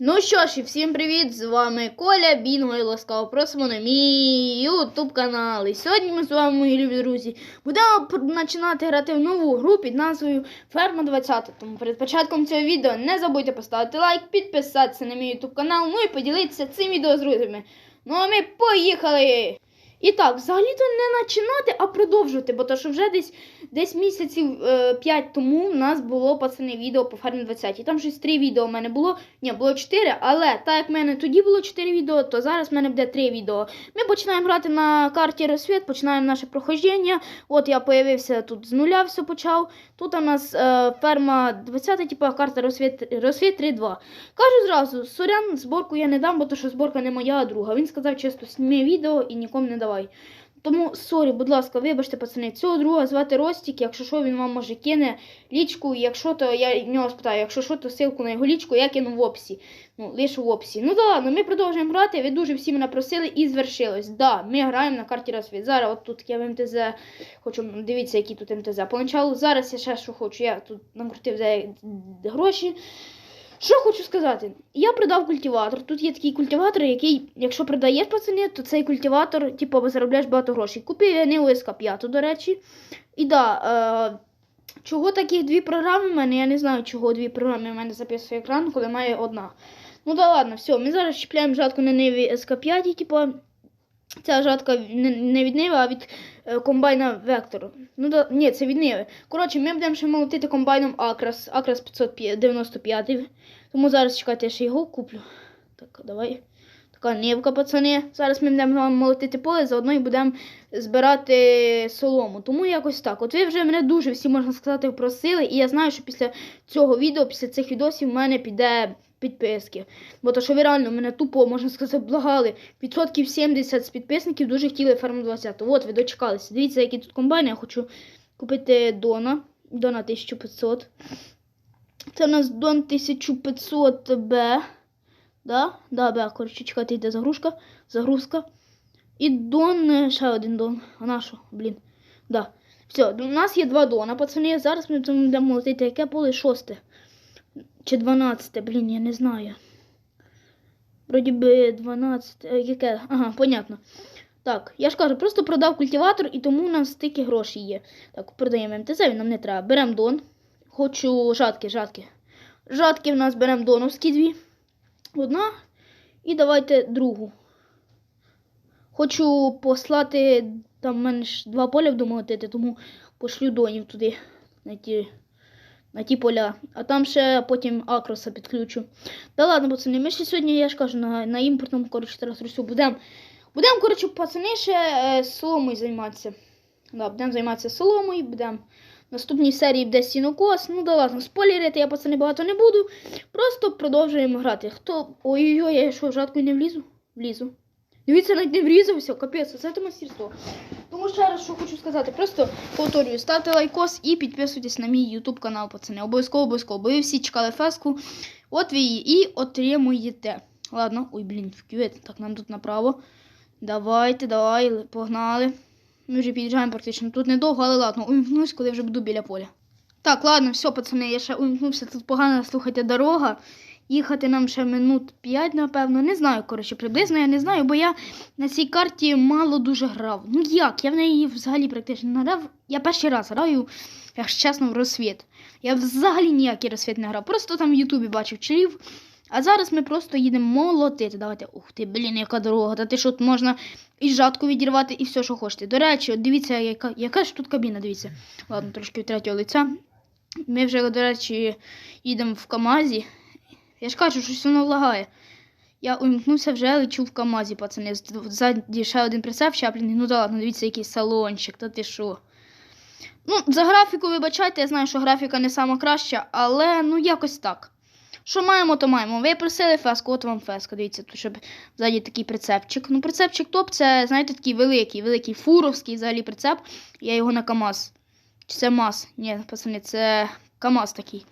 Ну що ж, і всім привіт! З вами Коля Бінго і ласкаво просимо на мій ютуб канал. І сьогодні ми з вами, мої любі друзі, будемо починати грати в нову гру під назвою Ферма 20. Тому перед початком цього відео не забудьте поставити лайк, підписатися на мій ютуб канал, ну і поділитися цим відео з друзями. Ну а ми поїхали! І так, взагалі-то не починати, а продовжувати, бо то що вже десь десь місяців е, 5 тому в нас було пацани відео по фермі 20. І там щось 3 відео в мене було. Ні, було 4, але так як в мене тоді було 4 відео, то зараз в мене буде 3 відео. Ми починаємо грати на карті розсвіт, починаємо наше проходження. От я появився тут з нуля, все почав. Тут у нас е, ферма 20, типу карта розсвіт, розсвіт 3.2. Кажу зразу, сорян, зборку я не дам, бо то що зборка не моя, а друга. Він сказав чисто сніми відео і нікому не давай. Тому, сорі, будь ласка, вибачте, пацани, цього друга звати Ростік, якщо що, він вам може кине лічку, якщо то я в нього спитаю, якщо що, то ссылку на його лічку я кину в описі. Ну, лише в описі. Ну да ладно, ми продовжуємо грати, ви дуже всі мене просили і звершилось. Да, ми граємо на карті розсвіт. Зараз от тут я в МТЗ, хочу, дивіться, які тут МТЗ. Поначалу зараз я ще що хочу, я тут накрутив за гроші. Що хочу сказати? Я придав культиватор. Тут є такий культиватор, який, якщо продаєш пацани, то цей культиватор, типу, заробляєш багато грошей. Купив я не ОСК 5, до речі. І да, е, чого таких дві програми в мене? Я не знаю, чого дві програми в мене записує екран, коли має одна. Ну да ладно, все, ми зараз чіпляємо жатку на Неві СК5, типу. Ця жатка не від Ниви, а від е, комбайна Вектор. Ну да, ні, це від Ниви. Коротше, ми будемо ще молотити комбайном Акрас, Акрас 595. Тому зараз чекайте, я ще його куплю. Так, давай. Така нивка, пацани. Зараз ми будемо молотити поле, заодно і будемо збирати солому. Тому якось так. От ви вже мене дуже всі, можна сказати, просили, і я знаю, що після цього відео, після цих відосів, в мене піде підписки. Бо то, що ви реально мене тупо, можна сказати, благали. Відсотків 70 з підписників дуже хотіли ферму 20. От, ви дочекалися. Дивіться, які тут комбайни. Я хочу купити Дона. Дона 1500. Це у нас Дон 1500Б. Да? Да, Б. Коротше, чекайте, йде загрузка. Загрузка. І Дон, е, ще один Дон. А на що? Блін. Да. Все, у нас є два Дона, пацани. Зараз ми будемо молотити яке поле шосте. Чи 12, блін, я не знаю. Вроді би 12. е, Яке? Ага, понятно. Так, я ж кажу, просто продав культиватор і тому у нас стільки грошей є. Так, продаємо МТЗ, нам не треба. Беремо Дон. Хочу жатки, жатки. Жатки в нас беремо доновські дві. Одна. І давайте другу. Хочу послати. Там ж два поля вдомотити, тому пошлю донів туди. На ті, на ті поля. А там ще потім акроса підключу. Та ладно, пацани, ми ще сьогодні, я ж кажу, на, на імпортному, коротше, русу будемо. Будемо, коротше, пацани, ще е, соломою займатися. Да, будемо займатися соломою, будемо. Наступній серії буде сінокос. Ну да ладно, спойлерити я пацани багато не буду. Просто продовжуємо грати. Хто. Ой-ой-ой, я що, жатку не влізу? Влізу. Дивіться, навіть не врізався, капець, це то мастерство. Тому ще раз, що хочу сказати, просто повторюю, ставте лайкос і підписуйтесь на мій YouTube канал, пацани. Обов'язково, обов'язково. Бо ви всі чекали феску. От ви її і отримуєте. Ладно, ой, блін, в кювет. Так, нам тут направо. Давайте, давай, погнали. Ми вже під'їжджаємо практично. Тут недовго, але ладно, уймнусь, коли вже буду біля поля. Так, ладно, все, пацани, я ще уймнувся. Тут погано, слухайте, дорога. Їхати нам ще минут 5, напевно. Не знаю, коротше, приблизно я не знаю, бо я на цій карті мало дуже грав. Ну як? Я в неї взагалі практично не грав. Я перший раз граю, якщо чесно, в розсвіт. Я взагалі ніякий розсвіт не грав. Просто там в Ютубі бачив чолів. А зараз ми просто їдемо молотити. Давайте. Ух ти, блін, яка дорога. Та ти що тут можна і жатку відірвати, і все, що хочете. До речі, от дивіться, яка, яка ж тут кабіна, дивіться. Ладно, трошки від третього лиця. Ми вже, до речі, їдемо в Камазі. Я ж кажу, щось воно лагає. Я умкнувся вже лечу в Камазі, пацани. Ззаді ще один прицеп щеплений. Ну да ладно, дивіться, який салончик, та ти що. Ну, за графіку, вибачайте, я знаю, що графіка не сама краща, але ну якось так. Що маємо, то маємо. Ви просили феску, от вам феска. Дивіться, тут щоб ззаді такий прицепчик. Ну, прицепчик топ, це, знаєте, такий великий, великий фуровський взагалі прицеп. Я його на КАМАЗ. Чи це МАЗ? Ні, пацани, це КАМАЗ такий.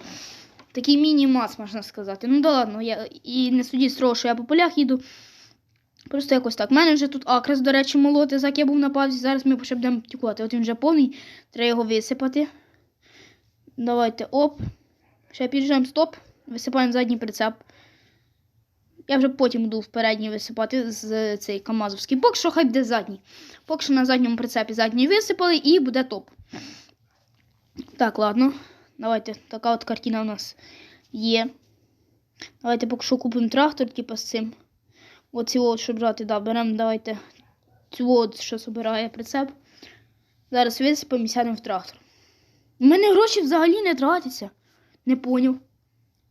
Такий міні-мас, можна сказати. Ну да ладно, я і не судіть з того, що я по полях їду. Просто якось так. У мене вже тут акрас, до речі, молоти, як я був на паузі. Зараз ми ще будемо тікувати. От він вже повний, треба його висипати. Давайте оп. Ще під'їжджаємо стоп. Висипаємо задній прицеп. Я вже потім буду в передній висипати з цей Камазовський. Поки що хай буде задній. Поки що на задньому прицепі задній висипали і буде топ. Так, ладно. Давайте, така от картина у нас є. Давайте поки що купимо трактор, типу, з цим. Оці от, щоб брати, да, беремо, давайте цю що збирає прицеп. Зараз висипемо і сядемо в трактор. У мене гроші взагалі не тратяться. Не поняв.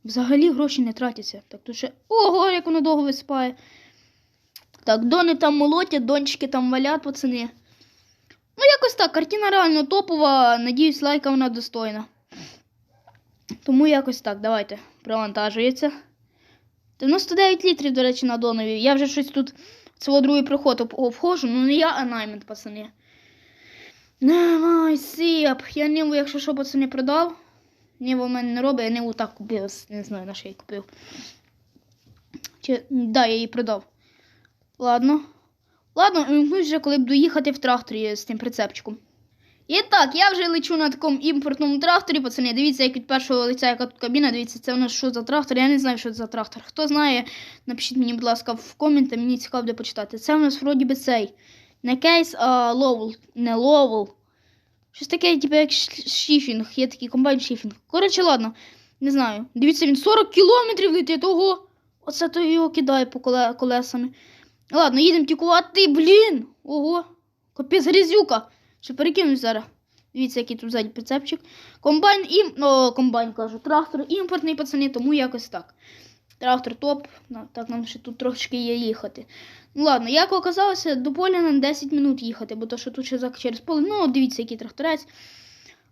Взагалі гроші не тратяться. Так то ще. Ого, як воно довго висипає. Так, дони там молотять, дончики там валять, пацани. Ну, якось так, картина реально топова. Надіюсь, лайка вона достойна. Тому якось так, давайте. Провантажується. 99 літрів, до речі, на донові. Я вже щось тут цього другий проход об- обходжу. Ну не я, а наймент, пацани. Давай, сіп. Я ниву, якщо що, пацани, продав. Ниву в мене не робить, я ниву так купив. Не знаю, на що я її купив. Чи... Да, я її продав. Ладно. Ладно, вже, коли буду їхати в тракторі з тим прицепчиком. І так, я вже лечу на такому імпортному тракторі, пацани. Дивіться, як від першого лиця, яка тут кабіна. Дивіться, це у нас що за трактор. Я не знаю, що це за трактор. Хто знає, напишіть мені, будь ласка, в коменти, мені цікаво буде почитати. Це у нас вроді би цей. Не кейс, а ловел. Не ловел. Щось таке, типу, як шіфінг. Є такий комбайн шіфінг. Коротше, ладно, не знаю. Дивіться, він 40 кілометрів летить. Ого! Оце то його кидає по колесами. Ладно, їдемо тікувати, блін! Ого! Капець грізюка. Ще перекинусь зараз. Дивіться, який тут ззаді прицепчик. Комбайн ім... О, комбайн кажу. Трактор імпортний, пацани, тому якось так. Трактор топ. Так, нам ще тут трошки є їхати. Ну ладно, як оказалося, до поля нам 10 минут їхати, бо то, що тут ще через поле. Ну, дивіться, який тракторець.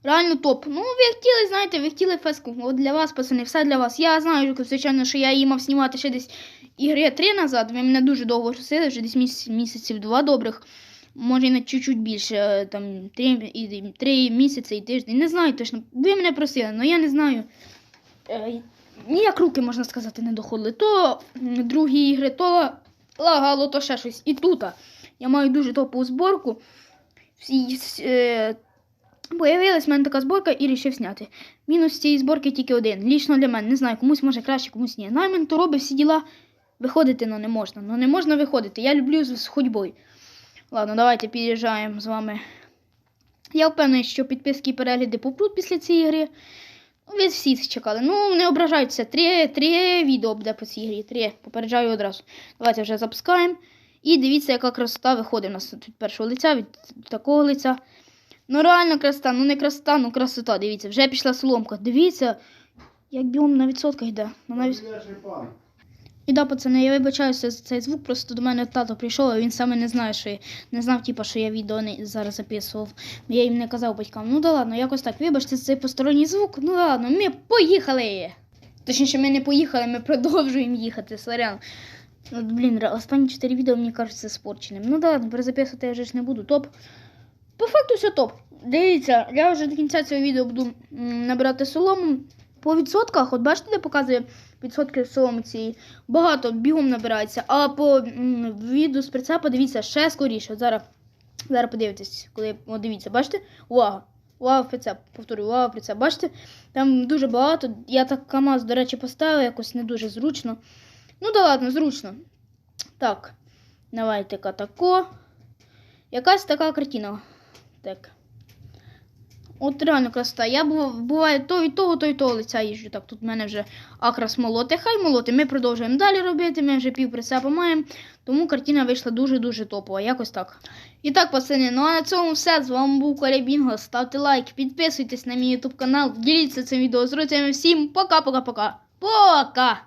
Реально топ. Ну, ви хотіли, знаєте, ви хотіли феску. От для вас, пацани, все для вас. Я знаю, звичайно, що я її мав знімати ще десь ігри 3 назад. Ви мене дуже довго просили, вже десь місяців два добрих. Може, на чуть-чуть більше, е, там, 3, 3 місяці і тиждень. Не знаю точно. Ви мене просили, але я не знаю. Е, ніяк руки, можна сказати, не доходили. То другі ігри, то лагало, то ще щось. І тут. Я маю дуже топову зборку. Всі, е, Появилась в мене така зборка і рішив зняти. Мінус цієї зборки тільки один. Лічно для мене. Не знаю, комусь може краще, комусь ні. Наймент то робить всі діла. Виходити ну, не можна. Ну не можна виходити. Я люблю з ходьбою. Ладно, давайте під'їжджаємо з вами. Я впевнений, що підписки і перегляди попруть після цієї гри. Ну, Ви всі чекали. Ну, не ображайтеся. Три, три відео буде по цій грі. Три. Попереджаю одразу. Давайте вже запускаємо. І дивіться, яка красота виходить у нас від першого лиця, від такого лиця. Ну реально красота, ну не красота, ну красота. Дивіться, вже пішла соломка. Дивіться, як біом на відсотках йде. Ну, навіть... І да, пацани, я вибачаюся за цей звук, просто до мене тато прийшов, а він саме не знає, що я не знав, типу, що я відео не зараз записував. Я їм не казав батькам. Ну да ладно, якось так. Вибачте цей посторонній звук. Ну ладно, ми поїхали. Точніше, ми не поїхали, ми продовжуємо їхати, сорян. От, блін, останні 4 відео, мені кажеться, спорченим. Ну да ладно, перезаписувати я вже ж не буду. Топ. По факту все топ. Дивіться, я вже до кінця цього відео буду набирати солому. По відсотках, от бачите, де показує відсотки соломи цієї. Багато бігом набирається. А по м, відео з прицепа дивіться ще скоріше. Зараз, зараз подивитесь, коли от дивіться, бачите? Увага! Увага прицеп, повторюю, увага прицеп. Бачите? Там дуже багато. Я так КАМАЗ, до речі, поставив, якось не дуже зручно. Ну да ладно, зручно. Так. Давайте-ка тако. Якась така картина. Так. От реально красота. Я бува- буває то від того, то від того лиця їжджу. Так, тут в мене вже акрас молоти. Хай молоти. Ми продовжуємо далі робити. Ми вже пів прицепа маємо. Тому картина вийшла дуже-дуже топова. Якось так. І так, пацани, ну а на цьому все. З вами був Коля Бінго. Ставте лайк, підписуйтесь на мій ютуб канал, діліться цим відео з друзями. Всім пока-пока-пока. Пока!